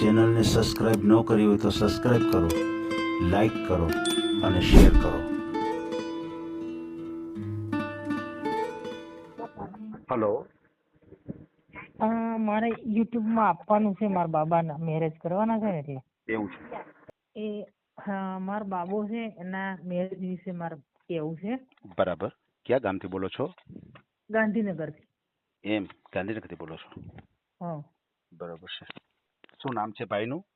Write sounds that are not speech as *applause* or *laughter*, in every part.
ચેનલને સબસ્ક્રાઈબ ન કરી હોય તો સબસ્ક્રાઈબ કરો લાઈક કરો અને શેર કરો. હલો. મારે યુટ્યુબમાં આપવાનું છે મારા બાબાના મેરેજ કરવાના છે ને એટલે. એવું છે. એ હા મારા બાબો છે એના મેરેજ વિશે મારે કેવું છે. બરાબર. ક્યાં ગામથી બોલો છો? ગાંધીનગરથી. એમ ગાંધીનગરથી બોલો છો? હા. બરાબર છે. શું નામ છે ભાઈનું?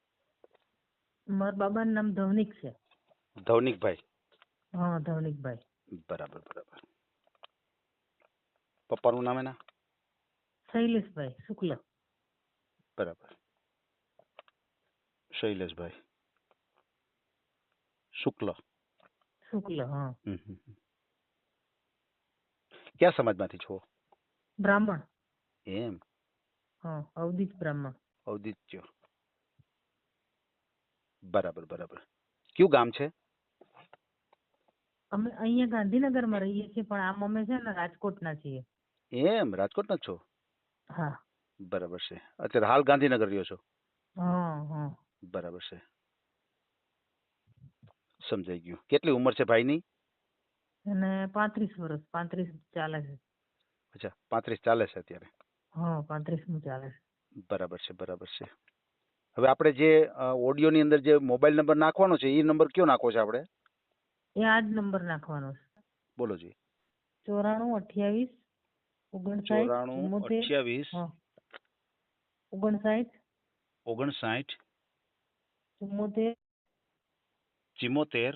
મારા બાબાનું નામ ધવનિક છે. ધવનિકભાઈ. હા ધવનિકભાઈ. બરાબર બરાબર. પપ્પાનું નામ એના? શૈલેષભાઈ શુક્લ. બરાબર. શૈલેષભાઈ. શુક્લ. શુક્લ હા. હમ હમ હમ. કયા સમાજમાંથી છો? બ્રાહ્મણ. એમ. હા અવધિક બ્રાહ્મણ. ઔદિત્ય. બરાબર બરાબર. કયું ગામ છે? અમે અહીંયા ગાંધીનગરમાં રહીએ છીએ પણ આમ અમે છે ને રાજકોટના છીએ. એમ? રાજકોટના છો? હા. બરાબર છે. અત્યારે હાલ ગાંધીનગર રહ્યો છો? હા હા. બરાબર છે. સમજાઈ ગયું. કેટલી ઉંમર છે ભાઈની? અને પાંત્રીસ વર્ષ પાંત્રીસ ચાલે છે. અચ્છા પાંત્રીસ ચાલે છે અત્યારે. હા પાંત્રીસમું ચાલે છે. બરાબર છે બરાબર છે. હવે આપણે જે ઓડિયોની અંદર જે મોબાઈલ નંબર નાખવાનો છે એ નંબર કયો નાખવો છે આપણે? એ આ જ નંબર નાખવાનો છે. બોલો જી. ચોરાણું અઠ્યાવીસ ઓગણસાઠ ચોરાણું અઠ્યાવીસ. ઓગણસાઠ ઓગણસાઠ. ચુમ્મોતેર ચિમોતેર.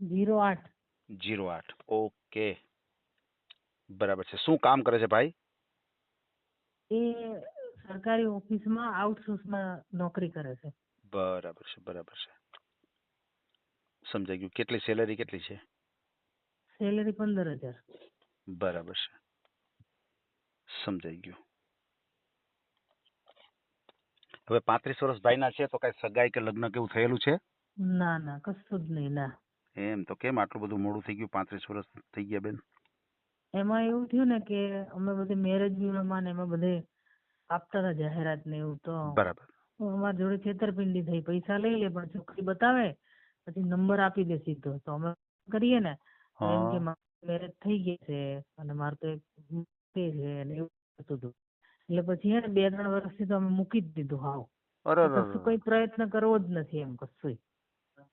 જીરો આઠ. જીરો આઠ. ઓકે. બરાબર છે. શું કામ કરે છે ભાઈ? એ સરકારી ઓફિસમાં આઉટસોર્સમાં નોકરી કરે છે. બરાબર છે બરાબર છે. સમજાઈ ગયું. કેટલી સેલેરી કેટલી છે? સેલેરી પંદર હજાર. બરાબર છે. સમજાઈ ગયું. હવે પાંત્રીસ વર્ષ ભાઈના છે તો કઈ સગાઈ કે લગ્ન કેવું થયેલું છે? ના ના કશું જ નહીં ના. એમ તો કેમ આટલું બધું મોડું થઈ ગયું પાંત્રીસ વર્ષ થઈ ગયા બેન? એમાં એવું થયું ને કે અમે બધે મેરેજ બ્યુરોમાં ને એમાં બધે આપતા હતા જાહેરાત ને એવું તો. બરાબર. અમારી જોડે છેતરપિંડી થઈ પૈસા લઈ લે પણ છોકરી બતાવે પછી નંબર આપી દે સીધો. તો અમે કરીએ ને એમ કે મેરેજ થઈ ગઈ છે અને મારે તો એક તે છે ને એવું થતું હતું. એટલે પછી હે ને બે ત્રણ વર્ષથી તો અમે મૂકી જ દીધું હાવ. કશું કઈ પ્રયત્ન કરવો જ નથી એમ કશુંય.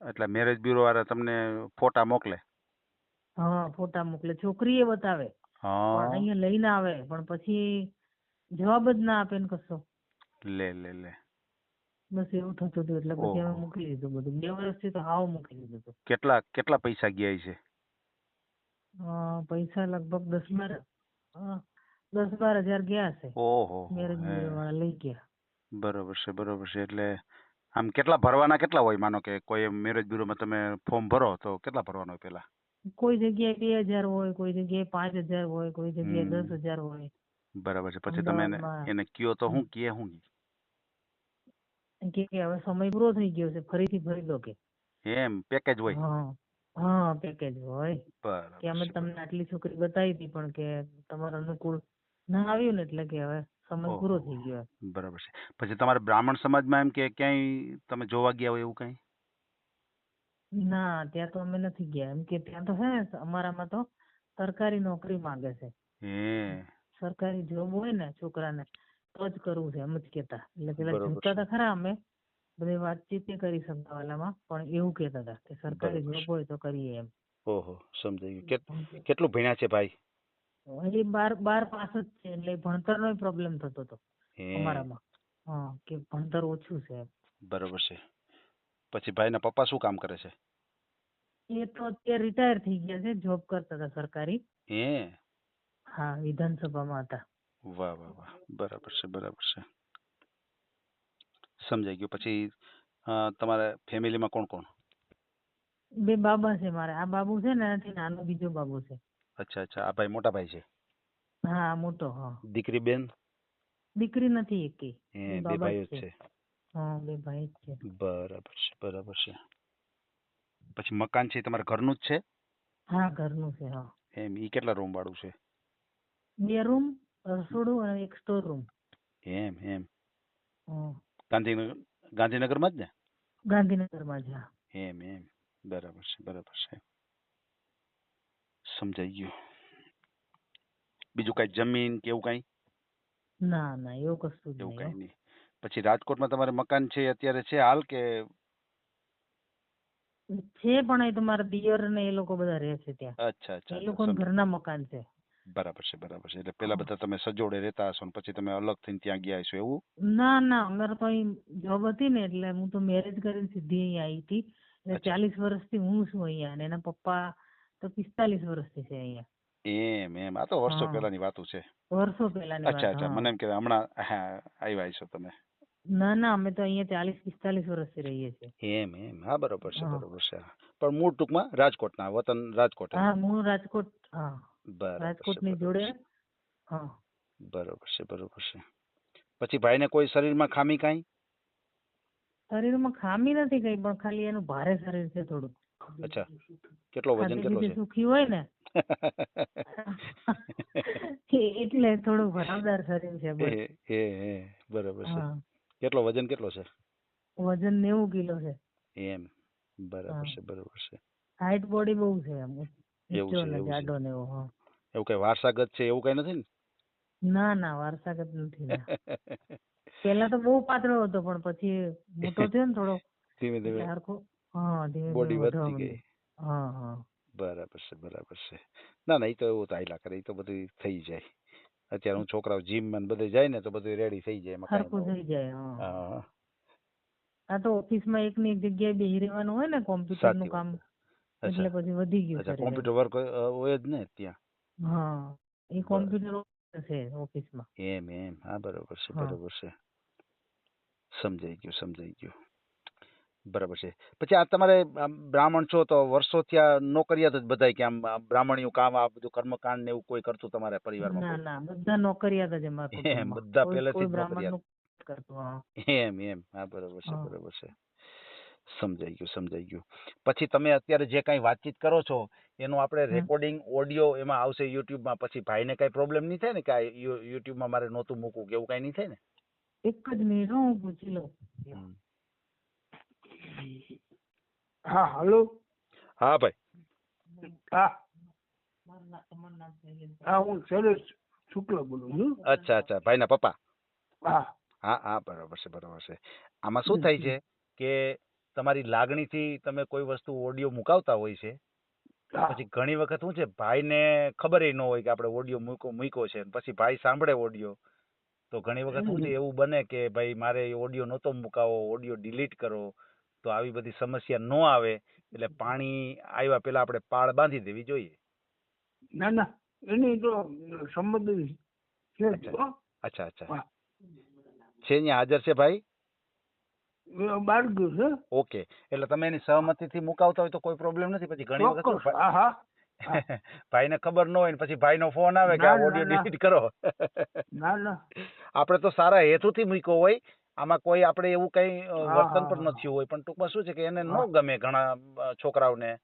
એટલે મેરેજ બ્યુરો વાળા તમને ફોટા મોકલે? હા ફોટા મોકલે. છોકરી એ બતાવે અહીંયા લઈને આવે પણ પછી જવાબ જ ના આપે ને કશો. લે લે લે. બસ એવું થતું હતું એટલે પછી અમે મૂકી દીધું બધું. બે વર્ષથી તો હાવ મૂકી દીધું હતું. કેટલા કેટલા પૈસા ગયા છે? પૈસા લગભગ દસ બાર દસ બાર હજાર ગયા છે. ઓહો મેરેજ લઈ ગયા. બરોબર છે બરોબર છે. એટલે આમ કેટલા ભરવાના કેટલા હોય? માનો કે કોઈ મેરેજ બ્યુરોમાં તમે ફોર્મ ભરો તો કેટલા ભરવાના હોય પેલા કોઈ જગ્યાએ બે હજાર હોય કોઈ જગ્યાએ પાંચ હજાર હોય કોઈ જગ્યાએ દસ હજાર હોય. બરાબર છે. પછી તમે એને અમદાવાદમાં. એને કયો તો હું કે હું કે? કે હવે સમય પૂરો થઈ ગયો છે ફરીથી ભરી લો કે. એમ પેકેજ હોય. હા હા પેકેજ હોય. બરાબર કે અમે છે, તમને આટલી છોકરી બતાવી હતી પણ કે તમારા અનુકૂળ ના આવ્યું ને એટલે કે હવે સમય ઓહો. પૂરો થઈ ગયો. બરાબર છે. પછી તમારે બ્રાહ્મણ સમાજમાં એમ કે ક્યાંય તમે જોવા ગયા હોય એવું કઈ? ના ત્યાં તો અમે નથી ગયા. એમ કે ત્યાં તો છે ને અમારામાં તો સરકારી નોકરી માંગે છે. હે. સરકારી જોબ હોય ને છોકરાને તો જ કરવું છે એમ જ કેતા એટલે પેલા જોતા. હતા ખરા અમે બધી વાતચીત કરી સંભાળવામાં પણ એવું કહેતા હતા કે સરકારી જોબ હોય તો કરીએ એમ. ઓહો સમજાઈ ગયું. કેટલું ભણ્યા છે ભાઈ? હજી બાર બાર પાસ જ છે એટલે ભણતરનો પ્રોબ્લેમ થતો હતો અમારામાં. હા કે ભણતર ઓછું છે. બરોબર છે. પછી ભાઈના પપ્પા શું કામ કરે છે? એ તો અત્યારે રિટાયર થઈ ગયા છે જોબ કરતા હતા સરકારી. હે. હા વિધાનસભામાં હતા. વાહ વાહ વાહ. બરાબર છે બરાબર છે. સમજાઈ ગયું. પછી તમારા ફેમિલીમાં કોણ કોણ? બે બાબા છે મારે. આ બાબુ છે ને એનાથી નાનો બીજો બાબુ છે. અચ્છા અચ્છા. આ ભાઈ મોટા ભાઈ છે? હા મોટો હા. દીકરી બેન? દીકરી નથી એકી. બે ભાઈઓ છે. છે. હા બે ભાઈ છે. બરાબર છે બરાબર છે. પછી મકાન છે તમારા ઘરનું જ છે? હા ઘરનું છે હા. એમ ઈ કેટલા રૂમ વાળું છે? બે રૂમ રસોડું અને એક સ્ટોર રૂમ. એમ એમ. ગાંધીનગર ગાંધીનગરમાં જ ને? ગાંધીનગરમાં જ એમ એમ. બરાબર છે બરાબર છે. સમજાઈ ગયું. બીજું કઈ જમીન કે એવું કઈ? ના ના એવું કશું જ એવું કઈ નહીં. પછી રાજકોટમાં તમારે મકાન છે અત્યારે છે હાલ કે? છે પણ એ તમારા દિયર ને એ લોકો બધા રહે છે ત્યાં. અચ્છા અચ્છા એ લોકો. ઘરના મકાન છે. બરાબર છે બરાબર છે. એટલે પેલા બધા તમે સજોડે રહેતા હશો ને પછી તમે અલગ થઈને ત્યાં ગયા હશો એવું? ના ના અમારે તો અહીં જોબ હતી ને એટલે હું તો મેરેજ કરીને સીધી અહીં આવી હતી. એટલે ચાલીસ વર્ષથી હું છું અહીંયા અને એના પપ્પા તો પિસ્તાલીસ વર્ષથી છે અહીંયા. એમ એમ. આ તો વર્ષો. પહેલાની વાતો છે. વર્ષો પહેલાની અચ્છા અચ્છા. મને એમ કે હમણાં હા, આવ્યા છો તમે. ના ના અમે તો અહીંયા ચાલીસ પિસ્તાલીસ વર્ષથી રહીએ છીએ. એમ એમ. હા બરોબર છે. બરોબર છે. પણ મૂળ ટૂંકમાં રાજકોટના વતન રાજકોટ. હા મૂળ રાજકોટ હા. રાજકોટની જોડે. હા. બરોબર છે બરોબર છે. પછી ભાઈને કોઈ શરીરમાં ખામી કાંઈ? શરીરમાં ખામી નથી કઈ પણ ખાલી એનું ભારે શરીર છે થોડું અચ્છા. કેટલો વજન કેટલો છે? સુખી હોય ને? *laughs* એટલે થોડું ભરાવદાર શરીર છે એ એ બરોબર છે. કેટલો વજન કેટલો છે? વજન નેવું કિલો છે. એમ. બરાબર છે બરોબર છે. હાઈટ બોડી બહુ છે એમ. એવું છે. જાડો ને એવો હા. એવું કઈ વારસાગત છે એવું કઈ નથી ના? ના વારસાગત નથી *laughs* પેલા તો બહુ પાતળો હતો પણ પછી મોટો થયો ને થોડો ધીમે ધીમે. હરખો હા ધીમે બોડી વધતી ગઈ. હા હા. બરાબર છે બરાબર છે. ના ના એ તો એવું તાયલા કરે એ તો બધું થઈ જાય. અત્યારે હું છોકરાઓ જીમમાં બધે જાય ને તો બધું રેડી થઈ જાય હરખું થઈ જાય હા. આ તો ઓફિસમાં એક ની એક જગ્યાએ બેહી રહેવાનું હોય ને કોમ્પ્યુટરનું કામ એટલે પછી વધી ગયું અચ્છા કોમ્પ્યુટર વર્ક હોય જ ને ત્યાં? હા એ કોમ્પ્યુટર છે ઓફિસમાં. એમ એમ. હા બરોબર છે બરોબર છે. સમજાઈ ગયું સમજાઈ ગયું. બરાબર છે. પછી આ તમારે બ્રાહ્મણ છો તો વર્ષોથી આ નોકરિયાત જ બધાય કે આમ આ બ્રાહ્મણીયું કામ આ બધું કર્મકાંડ ને એવું કોઈ કરતું તમારા પરિવારમાં ના? ના બધા નોકરિયાત જ અમારા બધા પહેલેથી જ નોકરિયાત. એમ એમ. હા બરોબર છે. બરોબર છે. સમજાઈ ગયું સમજાઈ ગયું. પછી તમે અત્યારે જે કાંઈ વાતચીત કરો છો એનું આપણે. રેકોર્ડિંગ ઓડિયો એમાં આવશે યુટ્યુબમાં પછી ભાઈને કાંઈ પ્રોબ્લેમ નહીં થાય ને કે આ યુ- યુટ્યુબમાં મારે નહોતું મૂકવું કે એવું કાંઈ નહીં થાય ને? એક જ મિનિટ હો, હું પૂછી લઉં. હા હલો. હા ભાઈ. હા. મારું નામ- તમારું નામ કહી દો. હા હું શૈલેષ શુક્લ બોલું છું. અચ્છા અચ્છા ભાઈના પપ્પા? હા. હા હા બરાબર છે બરાબર છે. આમાં શું થાય છે કે તમારી લાગણીથી તમે કોઈ વસ્તુ ઓડિયો મુકાવતા હોય છે? પછી ઘણી વખત શું છે ભાઈને ખબર ન હોય કે આપણે ઓડિયો મૂકો મૂક્યો છે પછી ભાઈ સાંભળે ઓડિયો તો ઘણી વખત શું છે એવું બને કે ભાઈ મારે ઓડિયો નહોતો મુકાવો ઓડિયો ડિલીટ કરો તો આવી બધી સમસ્યા ન આવે એટલે પાણી આવ્યા પહેલા આપણે પાળ બાંધી દેવી જોઈએ. ના ના. એની તો સંબંધ છે અચ્છા. અચ્છા અચ્છા. છે અહીંયા હાજર છે ભાઈ? બહાર છે. ઓકે. એટલે તમે એની સહમતીથી મુકાવતા હોય તો કોઈ પ્રોબ્લેમ નથી. પછી ઘણી વખત હા હા. *laughs* ભાઈને ખબર ન હોય ને પછી ભાઈનો ફોન આવે કે આ ઓડિયો ડિલીટ કરો. ના ના. *laughs* આપણે તો સારા હેતુથી મૂક્યો હોય. આમાં કોઈ આપણે એવું કઈ વર્તન પણ નથી હોય. પણ ટૂંકમાં શું છે કે એને ન ગમે ઘણા છોકરાઓને.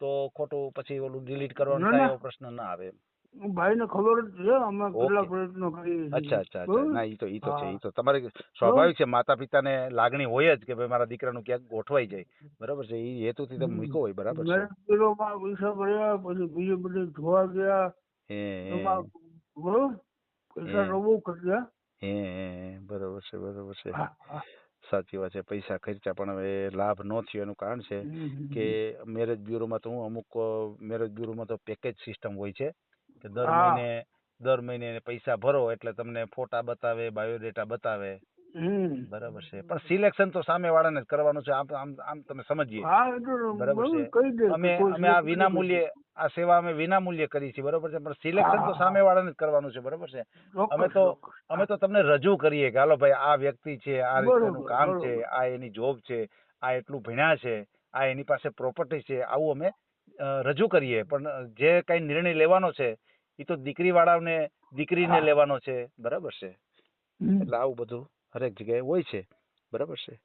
તો ખોટું પછી ઓલું ડિલીટ કરવાનું પ્રશ્ન ના આવે હું ભાઈને ખબર જ છે અમે કેટલા પ્રયત્નો કરીએ અચ્છા અચ્છા અચ્છા. ના ઈ તો ઈ તો છે ઈ તો. તમારે સ્વાભાવિક છે માતા પિતાને લાગણી હોય જ કે ભાઈ મારા દીકરાનું ક્યાંક ગોઠવાઈ જાય. બરાબર છે ઈ હેતુથી તમે મૂકો હોય બરાબર છે. મેરેજ પૈસા ભર્યા પછી બીજે બધે જોવા ગયા. હે હે, બરોબર પૈસા હે. બરોબર છે બરોબર છે. સાચી વાત છે પૈસા ખર્ચ્યા પણ હવે લાભ ન થયો એનું કારણ છે કે મેરેજ બ્યુરોમાં તો હું અમુક મેરેજ બ્યુરોમાં તો પેકેજ સિસ્ટમ હોય છે. કે દર મહિને દર મહિને પૈસા ભરો એટલે તમને ફોટા બતાવે બાયોડેટા બતાવે. બરાબર છે. પણ સિલેક્શન તો સામે વાળાને જ કરવાનું છે. આમ આમ આમ તમે સમજીએ. બરાબર છે. અમે અમે આ select વિના નથી મૂલ્યે આ સેવા અમે વિનામૂલ્યે કરી છે બરાબર છે. પણ સિલેક્શન તો સામે વાળાને જ કરવાનું છે. બરાબર છે. અમે તો અમે તો તમને રજૂ કરીએ કે હાલો ભાઈ આ વ્યક્તિ છે આ રીતનું કામ છે આ એની જોબ છે આ એટલું ભણ્યા છે આ એની પાસે પ્રોપર્ટી છે. આવું અમે રજૂ કરીએ. પણ જે કઈ નિર્ણય લેવાનો છે એ તો દીકરી વાળાને દીકરીને. લેવાનો છે. બરાબર છે? એટલે આવું બધું હરેક જગ્યાએ હોય છે. બરાબર છે?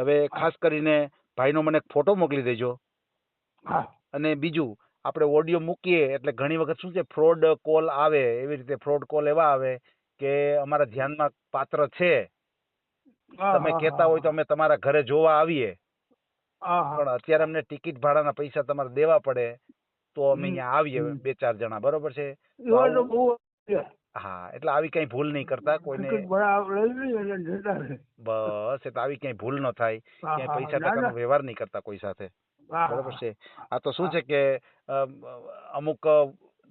હવે ખાસ કરીને ભાઈનો મને ફોટો મોકલી દેજો. અને બીજું આપણે ઓડિયો મૂકીએ એટલે ઘણી વખત શું છે ફ્રોડ કોલ આવે એવી રીતે ફ્રોડ કોલ એવા આવે કે અમારા ધ્યાનમાં પાત્ર છે. તમે કહેતા હોય તો અમે તમારા ઘરે જોવા આવીએ. પણ અત્યારે અમને ટિકિટ ભાડાના પૈસા તમારે દેવા પડે. તો અમે અહીંયા આવીએ બે ચાર જણા બરોબર છે? હા એટલે આવી કઈ ભૂલ નહીં કરતા કોઈને. બસ એટલે આવી કઈ ભૂલ ન થાય. ક્યાંય પૈસા ટકાનો. વ્યવહાર નહીં કરતા કોઈ સાથે. બરોબર છે? આ તો શું છે કે અમુક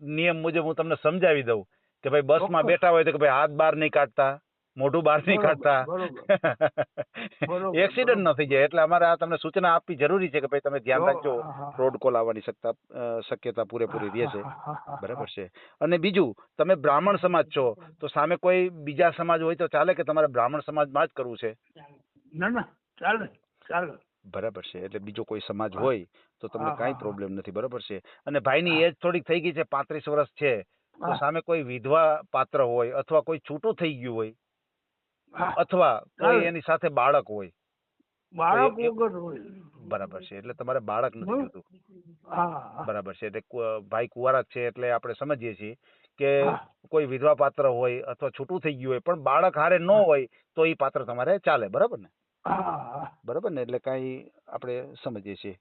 નિયમ મુજબ હું તમને સમજાવી દઉં કે ભાઈ બસમાં. બેઠા હોય તો કે ભાઈ હાથ બહાર નહીં કાઢતા. મોઢું બહાર નહીં કાઢતા. એક્સિડન્ટ ન થઈ જાય એટલે અમારે આ તમને સૂચના આપવી જરૂરી છે કે ભાઈ તમે ધ્યાન રાખજો. રોડ કોલ આવવાની શકતા શક્યતા પૂરેપૂરી રહે છે. બરાબર છે. અને બીજું તમે બ્રાહ્મણ સમાજ છો તો સામે કોઈ બીજા સમાજ હોય તો ચાલે કે તમારે બ્રાહ્મણ સમાજમાં જ કરવું છે? ના ના ચાલે ચાલે. બરાબર છે એટલે બીજો કોઈ સમાજ હોય તો તમને કાંઈ પ્રોબ્લેમ નથી બરાબર છે. અને ભાઈની એજ થોડીક થઈ ગઈ છે પાંત્રીસ વર્ષ છે તો સામે કોઈ વિધવા પાત્ર હોય અથવા કોઈ છૂટું થઈ ગયું હોય અથવા કોઈ એની સાથે બાળક હોય. બાળક વગર હોય. બરાબર છે એટલે તમારે બાળક નથી. જોતું. બરાબર છે એટલે ભાઈ કુવારક છે એટલે આપણે સમજીએ છીએ કે કોઈ વિધવા પાત્ર હોય અથવા છૂટું થઈ ગયું હોય પણ બાળક હારે ન હોય તો એ પાત્ર તમારે ચાલે બરાબર ને? બરાબર ને? એટલે કાંઈ આપણે સમજીએ છીએ.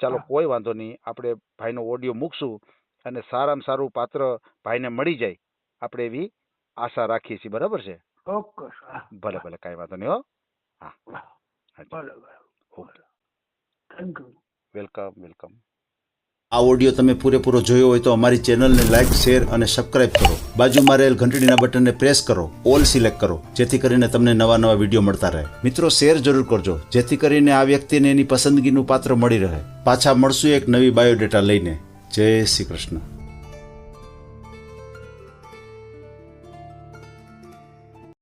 ચાલો કોઈ વાંધો નહીં આપણે ભાઈનો ઓડિયો મૂકશું અને સારામાં સારું પાત્ર ભાઈને મળી જાય. આપણે એવી આશા રાખીએ છીએ બરાબર છે? ચોક્કસ. ભલે ભલે કાંઈ વાંધો નહીં હો. હા. ભલે ભલે થેન્ક યુ વેલકમ વેલકમ. આ ઓડિયો તમે પૂરેપૂરો જોયો હોય તો અમારી ચેનલને લાઇક શેર અને સબસ્ક્રાઇબ કરો. બાજુમાં રહેલ ઘંટડીના બટનને પ્રેસ કરો ઓલ સિલેક્ટ કરો જેથી કરીને તમને નવા નવા વીડિયો મળતા રહે. મિત્રો શેર જરૂર કરજો જેથી કરીને આ વ્યક્તિને એની પસંદગીનું પાત્ર મળી રહે. પાછા મળશું એક નવી બાયોડેટા લઈને. જય શ્રી કૃષ્ણ.